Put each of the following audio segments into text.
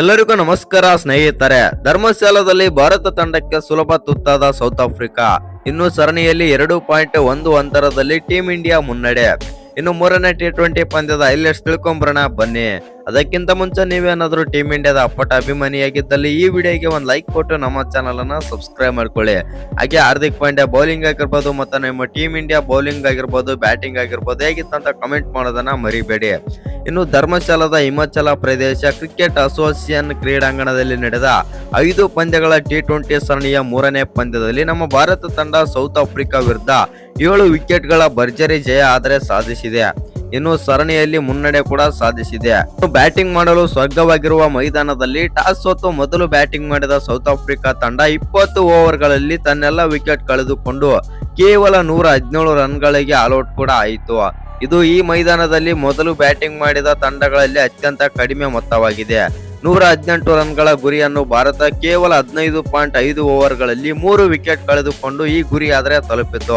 ಎಲ್ಲರಿಗೂ ನಮಸ್ಕಾರ, ಸ್ನೇಹಿತರೆ. ಧರ್ಮಶಾಲದಲ್ಲಿ ಭಾರತ ತಂಡಕ್ಕೆ ಸುಲಭ ತುತ್ತಾದ ಸೌತ್ ಆಫ್ರಿಕಾ. ಇನ್ನು ಸರಣಿಯಲ್ಲಿ ಎರಡು ಪಾಯಿಂಟ್ ಒಂದು ಅಂತರದಲ್ಲಿ ಟೀಂ ಇಂಡಿಯಾ ಮುನ್ನಡೆ. ಇನ್ನು ಮೂರನೇ ಟಿ ಟ್ವೆಂಟಿ ಪಂದ್ಯದ ಹೈಲೈಟ್ಸ್ ತಿಳ್ಕೊಂಬರೋಣ, ಬನ್ನಿ. ಅದಕ್ಕಿಂತ ಮುಂಚೆ ನೀವೇನಾದರೂ ಟೀಮ್ ಇಂಡಿಯಾದ ಅಪ್ಪಟ ಅಭಿಮಾನಿಯಾಗಿದ್ದಲ್ಲಿ ಈ ವಿಡಿಯೋಗೆ ಒಂದು ಲೈಕ್ ಕೊಟ್ಟು ನಮ್ಮ ಚಾನಲನ್ನು ಸಬ್ಸ್ಕ್ರೈಬ್ ಮಾಡ್ಕೊಳ್ಳಿ. ಹಾಗೆ ಹಾರ್ದಿಕ್ ಪಾಂಡ್ಯ ಬೌಲಿಂಗ್ ಆಗಿರ್ಬೋದು ಮತ್ತು ನಿಮ್ಮ ಟೀಮ್ ಇಂಡಿಯಾ ಬೌಲಿಂಗ್ ಆಗಿರ್ಬೋದು ಬ್ಯಾಟಿಂಗ್ ಆಗಿರ್ಬೋದು ಹೇಗಿತ್ತಂತ ಕಮೆಂಟ್ ಮಾಡೋದನ್ನ ಮರಿಬೇಡಿ. ಇನ್ನು ಧರ್ಮಶಾಲದ ಹಿಮಾಚಲ ಪ್ರದೇಶ ಕ್ರಿಕೆಟ್ ಅಸೋಸಿಯೇಷನ್ ಕ್ರೀಡಾಂಗಣದಲ್ಲಿ ನಡೆದ ಐದು ಪಂದ್ಯಗಳ ಟಿ ಟ್ವೆಂಟಿ ಸರಣಿಯ ಮೂರನೇ ಪಂದ್ಯದಲ್ಲಿ ನಮ್ಮ ಭಾರತ ತಂಡ ಸೌತ್ ಆಫ್ರಿಕಾ ವಿರುದ್ಧ ಏಳು ವಿಕೆಟ್ಗಳ ಭರ್ಜರಿ ಜಯ ಆದರೆ ಸಾಧಿಸಿದೆ. ಇನ್ನು ಸರಣಿಯಲ್ಲಿ ಮುನ್ನಡೆ ಕೂಡ ಸಾಧಿಸಿದೆ. ಬ್ಯಾಟಿಂಗ್ ಮಾಡಲು ಸ್ವರ್ಗವಾಗಿರುವ ಮೈದಾನದಲ್ಲಿ ಟಾಸ್ ಸೋತು ಮೊದಲು ಬ್ಯಾಟಿಂಗ್ ಮಾಡಿದ ಸೌತ್ ಆಫ್ರಿಕಾ ತಂಡ ಇಪ್ಪತ್ತು ಓವರ್ಗಳಲ್ಲಿ ತನ್ನೆಲ್ಲ ವಿಕೆಟ್ ಕಳೆದುಕೊಂಡು ಕೇವಲ ನೂರ ಹದಿನೇಳು ರನ್ಗಳಿಗೆ ಆಲ್ಔಟ್ ಕೂಡ ಆಯಿತು. ಇದು ಈ ಮೈದಾನದಲ್ಲಿ ಮೊದಲು ಬ್ಯಾಟಿಂಗ್ ಮಾಡಿದ ತಂಡಗಳಲ್ಲಿ ಅತ್ಯಂತ ಕಡಿಮೆ ಮೊತ್ತವಾಗಿದೆ. ನೂರ ಹದಿನೆಂಟು ರನ್ಗಳ ಗುರಿಯನ್ನು ಭಾರತ ಕೇವಲ ಹದಿನೈದು ಪಾಯಿಂಟ್ ಐದು ಓವರ್ಗಳಲ್ಲಿ ಮೂರು ವಿಕೆಟ್ ಕಳೆದುಕೊಂಡು ಈ ಗುರಿ ಆದರೆ ತಲುಪಿತು.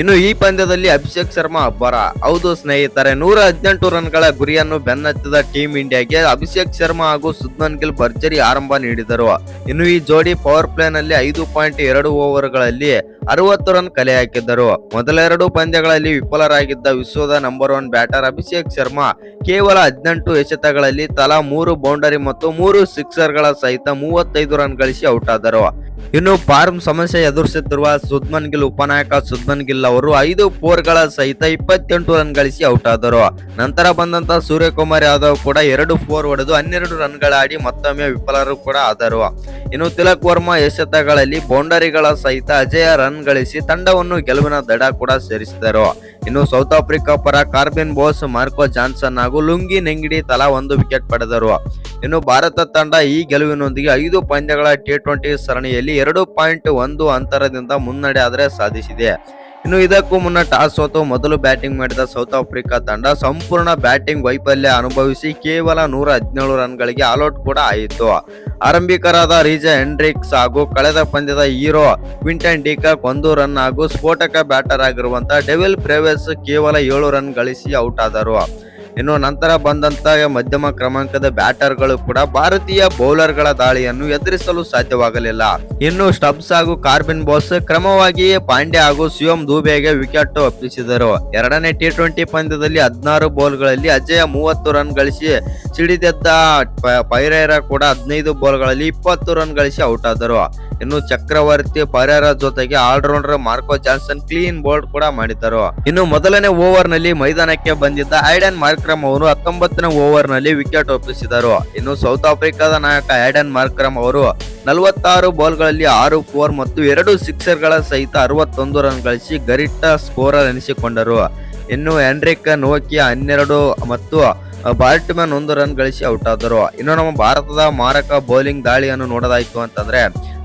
ಇನ್ನು ಈ ಪಂದ್ಯದಲ್ಲಿ ಅಭಿಷೇಕ್ ಶರ್ಮಾ ಅಬ್ಬರ. ಹೌದು ಸ್ನೇಹಿತರೆ, ನೂರ ಹದಿನೆಂಟು ರನ್ಗಳ ಗುರಿಯನ್ನು ಬೆನ್ನತ್ತಿದ ಟೀಂ ಇಂಡಿಯಾಗೆ ಅಭಿಷೇಕ್ ಶರ್ಮಾ ಹಾಗೂ ಸುದ್ಮನ್ ಗಿಲ್ ಭರ್ಜರಿ ಆರಂಭ ನೀಡಿದರು. ಇನ್ನು ಈ ಜೋಡಿ ಪವರ್ ಪ್ಲೇ ನಲ್ಲಿ ಐದು ಪಾಯಿಂಟ್ ಎರಡು ಓವರ್ಗಳಲ್ಲಿ ಅರವತ್ತು ರನ್ ಕಲೆ ಹಾಕಿದ್ದರು. ಮೊದಲೆರಡು ಪಂದ್ಯಗಳಲ್ಲಿ ವಿಫಲರಾಗಿದ್ದ ವಿಶ್ವದ number one batter Abhishek Sharma ಕೇವಲ ಹದಿನೆಂಟು ಎಸೆತಗಳಲ್ಲಿ ತಲಾ ಮೂರು ಬೌಂಡರಿ ಮತ್ತು ಮೂರು ಸಿಕ್ಸರ್ಗಳ ಸಹಿತ ಮೂವತ್ತೈದು ರನ್ ಗಳಿಸಿ ಔಟ್ ಆದರು ಇನ್ನು ಫಾರ್ಮ್ ಸಮಸ್ಯೆ ಎದುರಿಸುತ್ತಿರುವ ಸುದ್ಮನ್ ಗಿಲ್, ಉಪನಾಯಕ ಸುದ್ಮನ್ ಗಿಲ್ ಅವರು ಐದು ಫೋರ್ಗಳ ಸಹಿತ ಇಪ್ಪತ್ತೆಂಟು ರನ್ ಗಳಿಸಿ ಔಟ್ ಆದರು ನಂತರ ಬಂದಂತ ಸೂರ್ಯಕುಮಾರ್ ಯಾದವ್ ಕೂಡ ಎರಡು ಫೋರ್ ಹೊಡೆದು ಹನ್ನೆರಡು ರನ್ಗಳಾಡಿ ಮತ್ತೊಮ್ಮೆ ವಿಫಲರು ಕೂಡ ಆದರು. ಇನ್ನು ತಿಲಕ್ ವರ್ಮಾ ಎಸೆತಗಳಲ್ಲಿ ಬೌಂಡರಿಗಳ ಸಹಿತ ಅಜಯ ರನ್ ಗಳಿಸಿ ತಂಡವನ್ನು ಗೆಲುವಿನ ದಡ ಕೂಡ ಸೇರಿಸಿದರು. ಇನ್ನು ಸೌತ್ ಆಫ್ರಿಕಾ ಪರ ಕಾರ್ಬಿನ್ ಬೋಸ್ ಮಾರ್ಕೋ ಜಾನ್ಸನ್ ಹಾಗೂ ಲುಂಗಿ ನೆಂಗಿಡಿ ತಲಾ ಒಂದು ವಿಕೆಟ್ ಪಡೆದರು. ಇನ್ನು ಭಾರತ ತಂಡ ಈ ಗೆಲುವಿನೊಂದಿಗೆ ಐದು ಪಂದ್ಯಗಳ ಟಿ ಟ್ವೆಂಟಿ ಸರಣಿಯಲ್ಲಿ ಎರಡು ಪಾಯಿಂಟ್ ಒಂದು ಅಂತರದಿಂದ ಮುನ್ನಡೆ ಆದರೆ ಸಾಧಿಸಿದೆ. ಇನ್ನು ಇದಕ್ಕೂ ಮುನ್ನ ಟಾಸ್ ಸೋತು ಮೊದಲು ಬ್ಯಾಟಿಂಗ್ ಮಾಡಿದ ಸೌತ್ ಆಫ್ರಿಕಾ ತಂಡ ಸಂಪೂರ್ಣ ಬ್ಯಾಟಿಂಗ್ ವೈಫಲ್ಯ ಅನುಭವಿಸಿ ಕೇವಲ ನೂರ ಹದಿನೇಳು ರನ್ಗಳಿಗೆ ಆಲ್ಔಟ್ ಕೂಡ ಆಯಿತು. ಆರಂಭಿಕರಾದ ರೀಜಾ ಹೆಂಡ್ರಿಕ್ಸ್ ಹಾಗೂ ಕಳೆದ ಪಂದ್ಯದ ಹೀರೋ ಕ್ವಿಂಟನ್ ಡಿಕಾಕ್ ಒಂದು ರನ್ ಹಾಗೂ ಸ್ಫೋಟಕ ಬ್ಯಾಟರ್ ಆಗಿರುವಂತಹ ಡೆವಿಲ್ ಪ್ರೇವೆಸ್ ಕೇವಲ ಏಳು ರನ್ ಗಳಿಸಿ ಔಟ್ ಆದರು. ಇನ್ನು ನಂತರ ಬಂದಂತ ಮಧ್ಯಮ ಕ್ರಮಾಂಕದ ಬ್ಯಾಟರ್ಗಳು ಕೂಡ ಭಾರತೀಯ ಬೌಲರ್ಗಳ ದಾಳಿಯನ್ನು ಎದುರಿಸಲು ಸಾಧ್ಯವಾಗಲಿಲ್ಲ. ಇನ್ನು ಸ್ಟಬ್ಸ್ ಹಾಗೂ ಕಾರ್ಬಿನ್ ಬಾಸ್ ಕ್ರಮವಾಗಿ ಪಾಂಡ್ಯ ಹಾಗೂ ಶಿವಂ ದೂಬೆಗೆ ವಿಕೆಟ್ ಒಪ್ಪಿಸಿದರು. ಎರಡನೇ ಟಿ ಟ್ವೆಂಟಿ ಪಂದ್ಯದಲ್ಲಿ ಹದಿನಾರು ಬೌಲ್ಗಳಲ್ಲಿ ಅಜಯ ಮೂವತ್ತು ರನ್ ಗಳಿಸಿ ಸಿಡಿದೆದ್ದ ಪೈರೇರ ಕೂಡ ಹದಿನೈದು ಬೌಲ್ಗಳಲ್ಲಿ ಇಪ್ಪತ್ತು ರನ್ ಗಳಿಸಿ ಔಟ್ ಆದರು ಇನ್ನು ಚಕ್ರವರ್ತಿ ಪರ್ಯಾರ ಜೊತೆಗೆ allrounder Marco Jansen clean bowled ಕೂಡ ಮಾಡಿದ್ದರು. ಇನ್ನು ಮೊದಲನೇ ಓವರ್ನಲ್ಲಿ ಮೈದಾನಕ್ಕೆ ಬಂದಿದ್ದ ಐಡನ್ ಮಾರ್ಕ್ರಮ್ ಅವರು ಹತ್ತೊಂಬತ್ತನೇ ಓವರ್ನಲ್ಲಿ ವಿಕೆಟ್ ಒಪ್ಪಿಸಿದರು. ಇನ್ನು ಸೌತ್ ಆಫ್ರಿಕಾದ ನಾಯಕ ಐಡನ್ ಮಾರ್ಕ್ರಮ್ ಅವರು ನಲವತ್ತಾರು ಬಾಲ್ಗಳಲ್ಲಿ ಆರು, ಫೋರ್ ಮತ್ತು ಎರಡು ಸಿಕ್ಸರ್ಗಳ ಸಹಿತ ಅರವತ್ತೊಂದು ರನ್ ಗಳಿಸಿ ಗರಿಷ್ಠ ಸ್ಕೋರರ್ ಎನಿಸಿಕೊಂಡರು. ಇನ್ನು ಹೆನ್ರಿಕ್ ನೋಕಿಯಾ ಹನ್ನೆರಡು ಮತ್ತು ಬಾಲ್ಟ್ಮನ್ ಒಂದು ರನ್ ಗಳಿಸಿ ಔಟ್ ಆದರು ಇನ್ನು ನಮ್ಮ ಭಾರತದ ಮಾರಕ ಬೌಲಿಂಗ್ ದಾಳಿಯನ್ನು ನೋಡದಾಯಿತು ಅಂತಂದ್ರೆ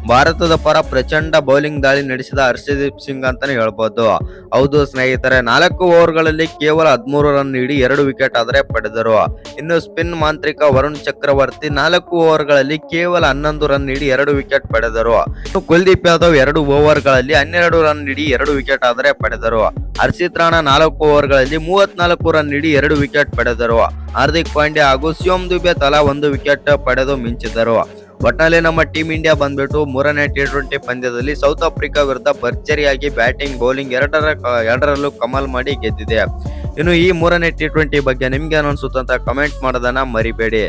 ಭಾರತದ ಪರ ಪ್ರಚಂಡ ಬೌಲಿಂಗ್ ದಾಳಿ ನಡೆಸಿದ ಹರ್ಷದೀಪ್ ಸಿಂಗ್ ಅಂತಾನೆ ಹೇಳ್ಬೋದು. ಹೌದು ಸ್ನೇಹಿತರೆ, ನಾಲ್ಕು ಓವರ್ಗಳಲ್ಲಿ ಕೇವಲ ಹದಿಮೂರು ರನ್ ನೀಡಿ ಎರಡು ವಿಕೆಟ್ ಆದರೆ ಪಡೆದರು. ಇನ್ನು ಸ್ಪಿನ್ ಮಾಂತ್ರಿಕ ವರುಣ್ ಚಕ್ರವರ್ತಿ ನಾಲ್ಕು ಓವರ್ಗಳಲ್ಲಿ ಕೇವಲ ಹನ್ನೊಂದು ರನ್ ನೀಡಿ ಎರಡು ವಿಕೆಟ್ ಪಡೆದರು. ಕುಲ್ದೀಪ್ ಯಾದವ್ ಎರಡು ಓವರ್ಗಳಲ್ಲಿ ಹನ್ನೆರಡು ರನ್ ನೀಡಿ ಎರಡು ವಿಕೆಟ್ ಆದರೆ ಪಡೆದರು. ಹರ್ಷಿತ್ ರಾಣಾ ನಾಲ್ಕು ಓವರ್ಗಳಲ್ಲಿ ಮೂವತ್ನಾಲ್ಕು ರನ್ ನೀಡಿ ಎರಡು ವಿಕೆಟ್ ಪಡೆದರು. ಹಾರ್ದಿಕ್ ಪಾಂಡ್ಯ ಹಾಗೂ ಶಿವಂ ದುಬೆ ತಲಾ ಒಂದು ವಿಕೆಟ್ ಪಡೆದು ಮಿಂಚಿದರು ಒಟ್ನಲ್ಲಿ ನಮ್ಮ ಟೀಮ್ ಇಂಡಿಯಾ ಬಂದ್ಬಿಟ್ಟು ಮೂರನೇ ಟಿ ಟ್ವೆಂಟಿ ಪಂದ್ಯದಲ್ಲಿ ಸೌತ್ ಆಫ್ರಿಕಾ ವಿರುದ್ಧ ಭರ್ಜರಿಯಾಗಿ ಬ್ಯಾಟಿಂಗ್, ಬೌಲಿಂಗ್ ಎರಡರ, ಎರಡರಲ್ಲೂ ಕಮಲ್ ಮಾಡಿ ಗೆದ್ದಿದೆ. ಇನ್ನು ಈ ಮೂರನೇ ಟಿ ಟ್ವೆಂಟಿ ಬಗ್ಗೆ ನಿಮ್ಗೆ ಅನ್ಸುತ್ತಂತ ಕಮೆಂಟ್ ಮಾಡೋದನ್ನ ಮರಿಬೇಡಿ.